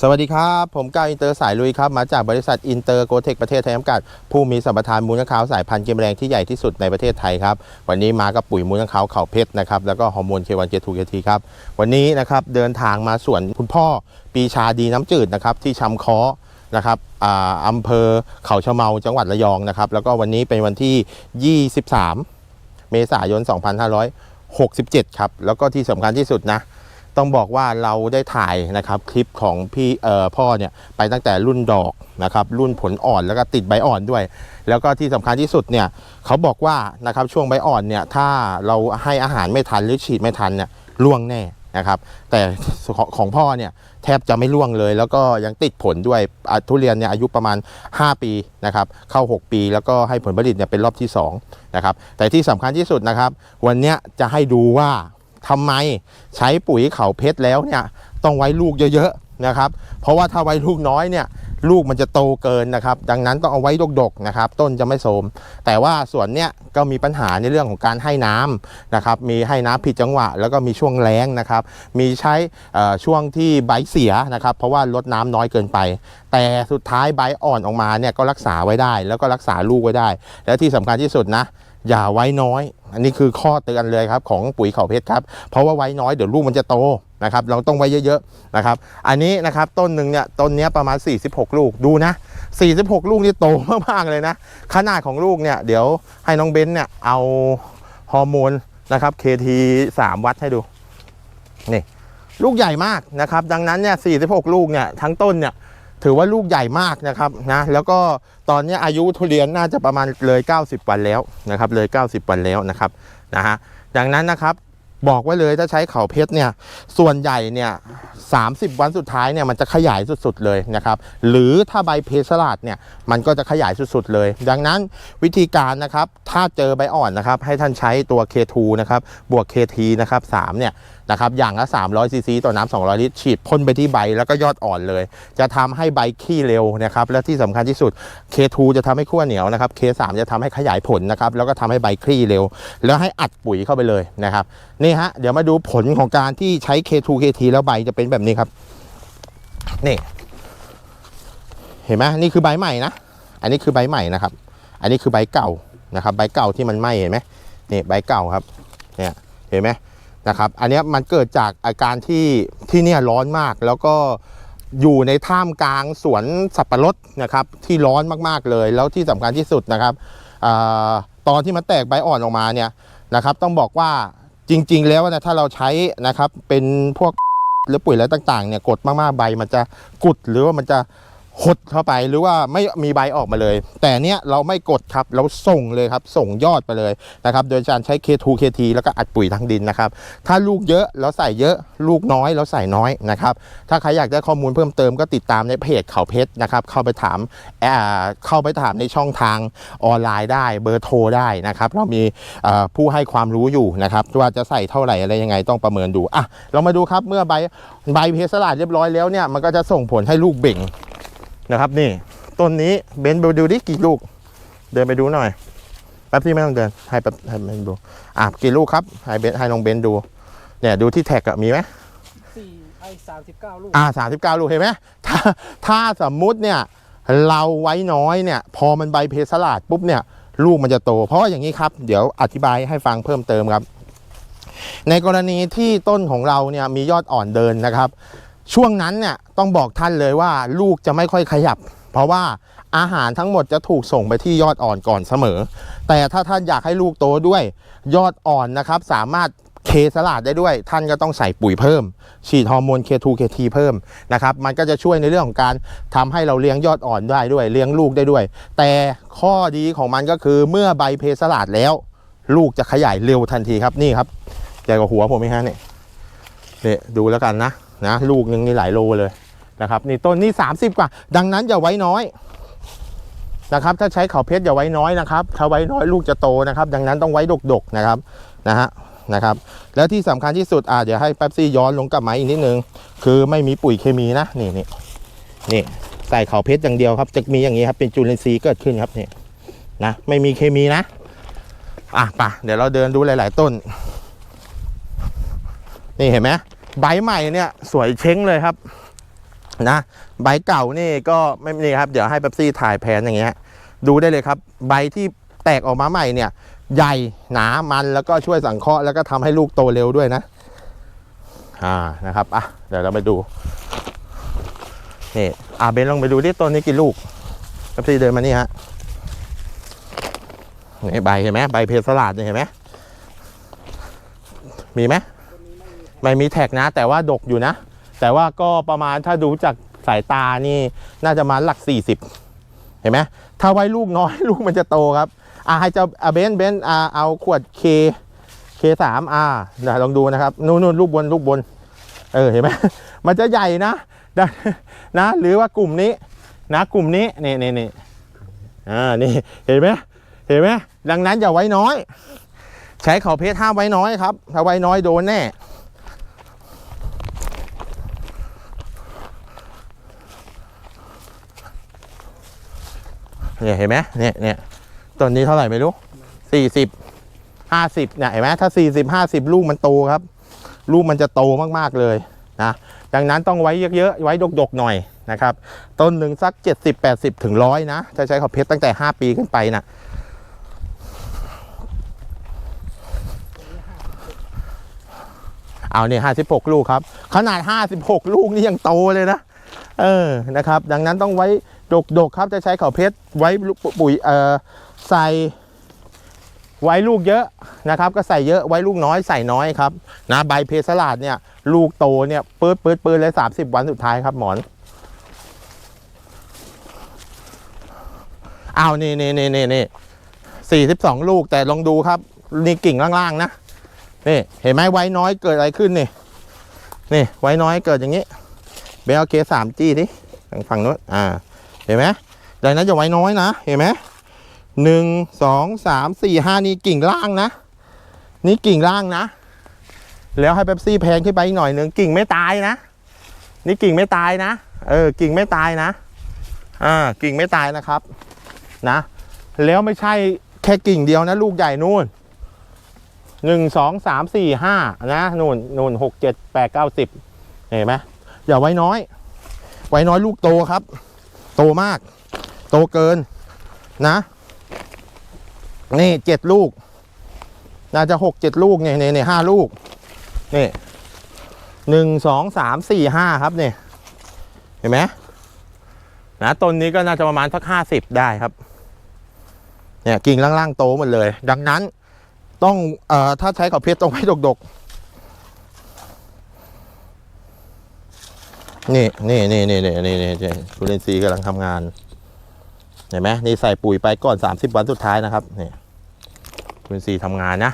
สวัสดีครับ ผมก้าวอินเตอร์สายลุยครับ มาจากบริษัทอินเตอร์โกเทคประเทศไทยจำกัด ผู้มีสัมปทานมูลค้าวสายพันธุ์เกมแรงที่ใหญ่ที่สุดในประเทศไทยครับ วันนี้มากับปุ๋ยมูลค้าวเข่าเพชรนะครับ แล้วก็ฮอร์โมนเควันเจทูเทีครับ วันนี้นะครับเดินทางมาสวนคุณพ่อปีชาดีน้ำจืดนะครับที่ชำเคาะนะครับอ่าอำเภอเขาชะเมาจังหวัดระยองนะครับ แล้วก็วันนี้เป็นวันที่ 23 เมษายน 2567 ครับ แล้วก็ที่สำคัญที่สุดนะ ต้องบอกว่าเราได้ถ่ายนะครับคลิปของพี่เอ่อพ่อเนี่ยไปตั้งแต่รุ่นดอกนะครับรุ่นผลอ่อนแล้วก็ติดใบอ่อนด้วย แล้วก็ที่สำคัญที่สุดเนี่ยเขาบอกว่านะครับช่วงใบอ่อนเนี่ยถ้าเราให้อาหารไม่ทันหรือฉีดไม่ทันเนี่ยร่วงแน่นะครับแต่ของพ่อเนี่ยแทบจะไม่ร่วงเลย แล้วก็ยังติดผลด้วยทุเรียนเนี่ยอายุประมาณ 5 ปีนะครับเข้า 6 ปี แล้วก็ให้ผลผลิตเนี่ยเป็นรอบที่2นะครับแต่ที่สำคัญที่สุดนะครับ วันนี้จะให้ดูว่า ทำไมใช้ปุ๋ยเขาเพชรแล้วเนี่ยต้องไว้ลูกเยอะๆนะครับ เพราะว่าถ้าไว้ลูกน้อยเนี่ยลูกมันจะโตเกินนะครับ ดังนั้นต้องเอาไว้ดกๆนะครับ ต้นจะไม่โทมแต่ว่าส่วนเนี้ยก็มีปัญหาในเรื่องของการให้น้ำนะครับ มีให้น้ำผิดจังหวะ แล้วก็มีช่วงแล้งนะครับ มีใช้ช่วงที่ใบเสียนะครับ เพราะว่าลดน้ำน้อยเกินไป แต่สุดท้ายใบอ่อนออกมาเนี่ยก็รักษาไว้ได้ แล้วก็รักษาลูกไว้ได้ และที่สำคัญที่สุดนะ อย่าไว้น้อย อันนี้คือข้อเตือนเลยครับของปุ๋ยเขาเพชรครับ เพราะว่าไว้น้อยเดี๋ยวลูกมันจะโตนะครับ เราต้องไว้เยอะๆนะครับ อันนี้นะครับต้นหนึ่งเนี่ยต้นนี้ประมาณ 46 ลูกดูนะ 46 ลูกนี่โตมากๆเลยนะ ขนาดของลูกเนี่ยเดี๋ยวให้น้องเบนซ์เนี่ยเอาฮอร์โมนนะครับ KT 3 วัดให้ดูนี่ลูกใหญ่มากนะครับ ดังนั้นเนี่ย46 ลูกเนี่ยทั้งต้นเนี่ย ถือว่าลูกใหญ่มากนะครับนะแล้วก็ตอนนี้อายุทุเรียนน่าจะประมาณเลย 90 วันแล้วนะครับเลย 90 วันแล้วนะครับนะฮะดังนั้นนะครับบอกไว้เลยถ้าใช้เขาเพชรเนี่ยส่วนใหญ่เนี่ย30วันสุดท้ายเนี่ยมันจะขยายสุดๆเลยนะครับหรือถ้าใบเพสลาดเนี่ยมันก็จะขยายสุดๆเลย ดังนั้นวิธีการนะครับถ้าเจอใบอ่อนนะครับให้ท่านใช้ตัว K2 นะครับบวก KT นะครับ3เนี่ยนะครับอย่างละ300ซีซีต่อน้ำ200 ลิตร ฉีดพ่นไปที่ใบแล้วก็ยอดอ่อนเลย จะทำให้ใบขี้เร็วนะครับและที่สำคัญที่สุด K2 จะทำให้ขั้วเหนียวนะครับ K3 จะทำให้ขยายผลนะครับแล้วก็ทำให้ใบคลี่เร็ว แล้วให้อัดปุ๋ยเข้าไปเลยนะครับนี่ฮะเดี๋ยวมาดูผลของการที่ใช้ K2 KT แล้วใบจะเป็นแบบนี้ครับนี่เห็นไหมนี่คือใบใหม่นะ อันนี้คือใบใหม่นะครับ อันนี้คือใบเก่านะครับ ใบเก่าที่มันไหม้เห็นไหมนี่ใบเก่าครับ เนี่ย เห็นไหม นะครับ อันนี้มันเกิดจากอาการที่ที่เนี่ยร้อนมาก แล้วก็อยู่ในท่ามกลางสวนสับปะรดนะครับที่ร้อนมากๆเลย แล้วที่สำคัญที่สุดนะครับอตอนที่มันแตกใบอ่อนออกมาเนี่ยนะครับต้องบอกว่าจริง ๆ แล้วนะถ้าเราใช้นะครับเป็นพวกหรือปุ๋ยอะไรต่างๆเนี่ยกดมากๆใบมันจะกุดหรือว่ามันจะ หดเข้าไปหรือว่าไม่มีใบออกมาเลย แต่เนี้ยเราไม่กดครับเราส่งเลยครับ ส่งยอดไปเลยนะครับโดยการใช้ K2 KT แล้วก็อัดปุ๋ยทางดินนะครับ ถ้าลูกเยอะเราใส่เยอะลูกน้อยเราใส่น้อยนะครับถ้าใครอยากได้ข้อมูลเพิ่มเติมก็ติดตามในเพจเขาเพชรนะครับเข้าไปถามเอ่อเข้าไปถามในช่องทางออนไลน์ได้เบอร์โทรได้นะครับเรามีผู้ให้ความรู้อยู่นะครับว่าจะใส่เท่าไหร่อะไรยังไงต้องประเมินดูอะเรามาดูครับเมื่อใบใบเพชรสลาดเรียบร้อยแล้วเนี่ยมันก็จะส่งผลให้ลูกเบ่ง นะครับนี่ต้นนี้เบนไปดูดิกี่ลูก เดินไปดูหน่อยแป๊บที่ไม่ต้องเดินให้แป๊บให้เบนดูอะกี่ลูกครับให้เบนให้น้องเบนดูเนี่ยดูที่แท็กอะมีไหมสี่ไอ้สามสิบเก้าลูกอ่าสามสิบเก้าลูกเห็นไหมถ้าถ้าสมมุติเนี่ยเราไว้น้อยเนี่ย พอมันใบเพสลาดปุ๊บเนี่ย ลูกมันจะโต เพราะว่าอย่างนี้ครับ เดี๋ยวอธิบายให้ฟังเพิ่มเติมครับ ในกรณีที่ต้นของเราเนี่ยมียอดอ่อนเดินนะครับ ช่วงนั้นเนี่ยต้องบอกท่านเลยว่าลูกจะไม่ค่อยขยับ เพราะว่าอาหารทั้งหมดจะถูกส่งไปที่ยอดอ่อนก่อนเสมอ แต่ถ้าท่านอยากให้ลูกโตด้วยยอดอ่อนนะครับ สามารถเคสลาดได้ด้วย ท่านก็ต้องใส่ปุ๋ยเพิ่ม ฉีดฮอร์โมน K2 KT เพิ่มนะครับมันก็จะช่วยในเรื่องของการทำให้เราเลี้ยงยอดอ่อนได้ด้วยเลี้ยงลูกได้ด้วย แต่ข้อดีของมันก็คือเมื่อใบเพสลาดแล้ว ลูกจะขยายเร็วทันทีครับนี่ครับใหญ่กว่าหัวผมไหมฮะเนี่ยนี่ดูแล้วกันนะ นะลูกหนึ่งนี่หลายโลเลยนะครับนี่ต้นนี่ 30 กว่า ดังนั้นอย่าไว้น้อยนะครับถ้าใช้เขาเพชรอย่าไว้น้อยนะครับถ้าไว้น้อยลูกจะโตนะครับ ดังนั้นต้องไว้ดกๆนะครับนะฮะนะครับแล้วที่สำคัญที่สุดอ่าเดี๋ยวให้แป๊บซี่ย้อนลงกลับมาอีกนิดนึงคือไม่มีปุ๋ยเคมีนะนี่นี่นี่ใส่เขาเพชรอย่างเดียวครับ จะมีอย่างนี้ครับเป็นจุลินทรีย์เกิดขึ้นครับนี่นะไม่มีเคมีนะอะป่ะเดี๋ยวเราเดินดูหลาย ๆ ต้น นี่เห็นไหม ใบใหม่เนี่ยสวยเช้งเลยครับนะใบเก่านี่ก็ไม่นี่ครับ เดี๋ยวให้เป๊ปซี่ถ่ายแผนอย่างเงี้ยดูได้เลยครับ ใบที่แตกออกมาใหม่เนี่ย ใหญ่หนามันแล้วก็ช่วยสังเคราะห์แล้วก็ทำให้ลูกโตเร็วด้วยนะอ่านะครับอะเดี๋ยวเราไปดูนี่อ่าเบนลองไปดูที่ต้นนี้กี่ลูกเป๊ปซี่เดินมานี่ฮะนี่ใบเห็นไหมใบเพสลาดเนี่ยเห็นไหมมีไหม ไม่มีแท็กนะ แต่ว่าดกอยู่นะ แต่ว่าก็ประมาณถ้าดูจากสายตานี่น่าจะมาหลัก 40 เห็นไหมถ้าไว้ลูกน้อยลูกมันจะโตครับอ่าให้เจ้าอ่าเบนเบนอ่าเอาขวด K K3 อ่าเดี๋ยวลองดูนะครับนู่นนู่นลูกบนลูกบน เออเห็นไหมมันจะใหญ่นะนะนะ หรือว่ากลุ่มนี้นะกลุ่มนี้นี่นี่นี่อ่านี่เห็นไหมเห็นไหมดังนั้นอย่าไว้น้อย ใช้เขาเพชรห้ามไว้น้อยครับ ถ้าไว้น้อยโดนแน่ เนี่ยเห็นไหมเนี่ยเนี่ยต้นนี้เท่าไหร่ไม่รู้สี่สิบห้าสิบเนี่ยเห็นไหมถ้าสี่สิบห้าสิบลูกมันโตครับ ลูกมันจะโตมากๆเลยนะดังนั้นต้องไว้เยอะๆไว้ดกๆหน่อยนะครับต้นหนึ่งสัก70 80ถึงร้อยนะถ้าใช้ขอบเพชรตั้งแต่5ปีขึ้นไปนะเอาเนี่ย56ลูกครับ ขนาด56ลูกนี่ยังโตเลยนะ เออนะครับ ดังนั้นต้องไว้ ดกๆครับจะใช้เขาเพชรไว้ปุ๋ยเอ่อใส่ไว้ลูกเยอะนะครับ ก็ใส่เยอะไว้ลูกน้อยใส่น้อยครับนะใบเพสลาดเนี่ย ลูกโตเนี่ยปื๊ดปื๊ดปื๊ดเลยสามสิบวันสุดท้ายครับหมอนอ้าวนี่นี่นี่นี่นี่สี่สิบสองลูกแต่ลองดูครับนี่กิ่งล่างๆนะนี่เห็นไหมไว้น้อยเกิดอะไรขึ้นนี่นี่ไว้น้อยเกิดอย่างนี้เบลเคสามจี้ดิทางฝั่งนู้นอ่า เห็นไหมดังนั้นจะไว้น้อยนะ เห็นไหมหนึ่งสองสามสี่ห้านี่กิ่งล่างนะ นี่กิ่งล่างนะ แล้วให้เป๊ปซี่แพงขึ้นไปอีกหน่อยหนึ่งกิ่งไม่ตายนะ นี่กิ่งไม่ตายนะ เออ กิ่งไม่ตายนะ อ่า กิ่งไม่ตายนะครับ นะ แล้วไม่ใช่แค่กิ่งเดียวนะ ลูกใหญ่นู่นหนึ่งสองสามสี่ห้านะนู่นนู่นหกเจ็ดแปดเก้าสิบเห็นไหมอย่าไว้น้อย ไว้น้อยลูกโตครับ โตมาก โตเกินนะ นี่เจ็ดลูก น่าจะหกเจ็ดลูกเนี่ยเนี่ยเนี่ยห้าลูก นี่หนึ่งสองสามสี่ห้าครับเนี่ยเห็นไหมนะต้นนี้ก็น่าจะประมาณสักห้าสิบได้ครับ เนี่ยกิ่งล่างๆโตหมดเลย ดังนั้นต้องเอ่อถ้าใช้กับเพชรต้องไว้ดกๆ นี่นี่นี่นี่นี่นี่นี่จุลินซีกำลังทำงาน เห็นไหมนี่ใส่ปุ๋ยไปก่อนสามสิบวันสุดท้ายนะครับนี่จุลินซีทำงานนะ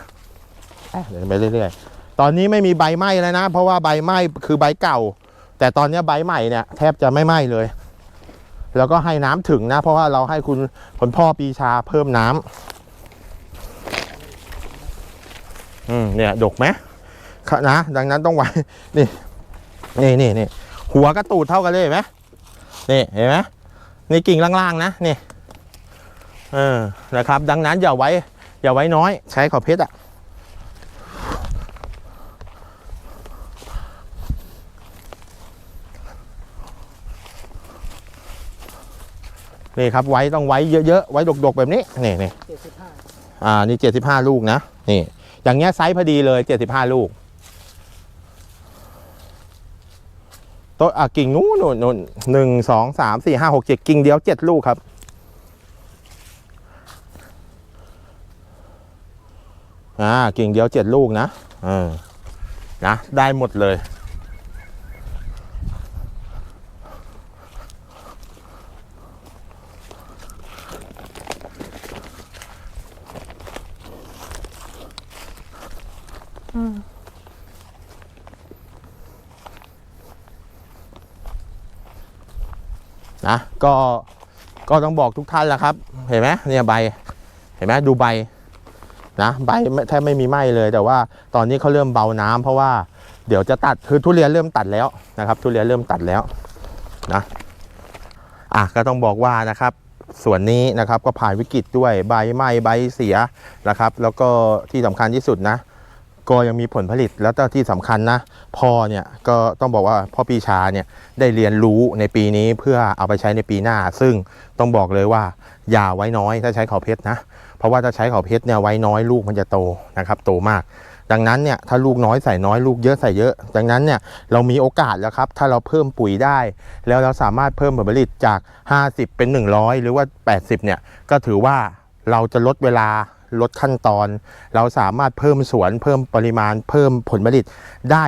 เดินไปเรื่อยๆ ตอนนี้ไม่มีใบไหม้แล้วนะ เพราะว่าใบไหม้คือใบเก่า แต่ตอนนี้ใบใหม่เนี่ยแทบจะไม่ไหม้เลย แล้วก็ให้น้ำถึงนะ เพราะว่าเราให้คุณคุณพ่อปีชาเพิ่มน้ำอืมเนี่ยดกไหมนะดังนั้นต้องไว้นี่นี่นี่นี่ หัวกระตูดเท่ากันเลยเห็นไหมนี่เห็นไหมนี่กิ่งล่างๆนะนี่เออนะครับ ดังนั้นอย่าไว้ อย่าไว้น้อย ใช้ขอบเพชรอะนี่ครับไว้ต้องไว้เยอะๆไว้ดกๆแบบนี้นี่นี่เจ็ดสิบห้าอ่านี่เจ็ดสิบห้าลูกนะนี่อย่างเงี้ยไซส์พอดีเลยเจ็ดสิบห้าลูก ต้นอะกิ่งนู้นนู่นนู่นหนึ่งสองสามสี่ห้าหกเจ็ดกิ่งเดียวเจ็ดลูกครับ อ่ากิ่งเดียวเจ็ดลูกนะเออนะได้หมดเลย นะก็ก็ต้องบอกทุกท่านแหละครับ เห็นไหมเนี่ยใบเห็นไหมดูใบนะใบแทบไม่มีไหมเลย แต่ว่าตอนนี้เขาเริ่มเบาน้ำเพราะว่าเดี๋ยวจะตัดคือทุเรียนเริ่มตัดแล้วนะครับ ทุเรียนเริ่มตัดแล้วนะอะก็ต้องบอกว่านะครับส่วนนี้นะครับก็ผ่านวิกฤตด้วยใบไหม้ใบเสียนะครับ แล้วก็ที่สำคัญที่สุดนะ ก็ยังมีผลผลิตแล้วที่สำคัญนะพ่อเนี่ยก็ต้องบอกว่าพ่อปีชาเนี่ยได้เรียนรู้ในปีนี้เพื่อเอาไปใช้ในปีหน้า ซึ่งต้องบอกเลยว่าอย่าไว้น้อยถ้าใช้เขาเพชรนะ เพราะว่าถ้าใช้เขาเพชรเนี่ยไว้น้อยลูกมันจะโตนะครับโตมากดังนั้นเนี่ยถ้าลูกน้อยใส่น้อยลูกเยอะใส่เยอะ ดังนั้นเนี่ยเรามีโอกาสแล้วครับ ถ้าเราเพิ่มปุ๋ยได้ แล้วเราสามารถเพิ่มผลผลิตจาก 50 เป็น 100 หรือว่า 80เนี่ยก็ถือว่าเราจะลดเวลา ลดขั้นตอน เราสามารถเพิ่มสวนเพิ่มปริมาณ เพิ่มผลผลิตได้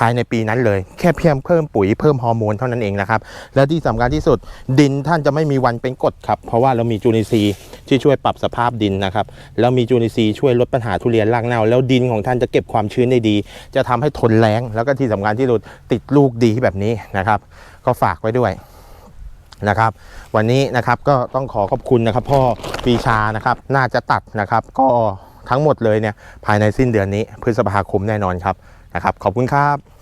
ภายในปีนั้นเลย แค่เพียงเพิ่มปุ๋ยเพิ่มฮอร์โมนเท่านั้นเองนะครับ และที่สำคัญที่สุดดินท่านจะไม่มีวันเป็นกรดครับ เพราะว่าเรามีจุลินทรีย์ที่ช่วยปรับสภาพดินนะครับแล้วมีจุลินทรีย์ช่วยลดปัญหาทุเรียนรากเน่าแล้วดินของท่านจะเก็บความชื้นได้ดี จะทำให้ทนแล้งแล้วก็ที่สำคัญที่สุดติดลูกดีแบบนี้นะครับ ก็ฝากไว้ด้วย นะครับ วันนี้นะครับก็ต้องขอขอบคุณนะครับ พ่อปีชานะครับน่าจะตัดนะครับ ก็ทั้งหมดเลยเนี่ยภายในสิ้นเดือนนี้พฤษภาคมแน่นอนครับนะครับ ขอบคุณครับ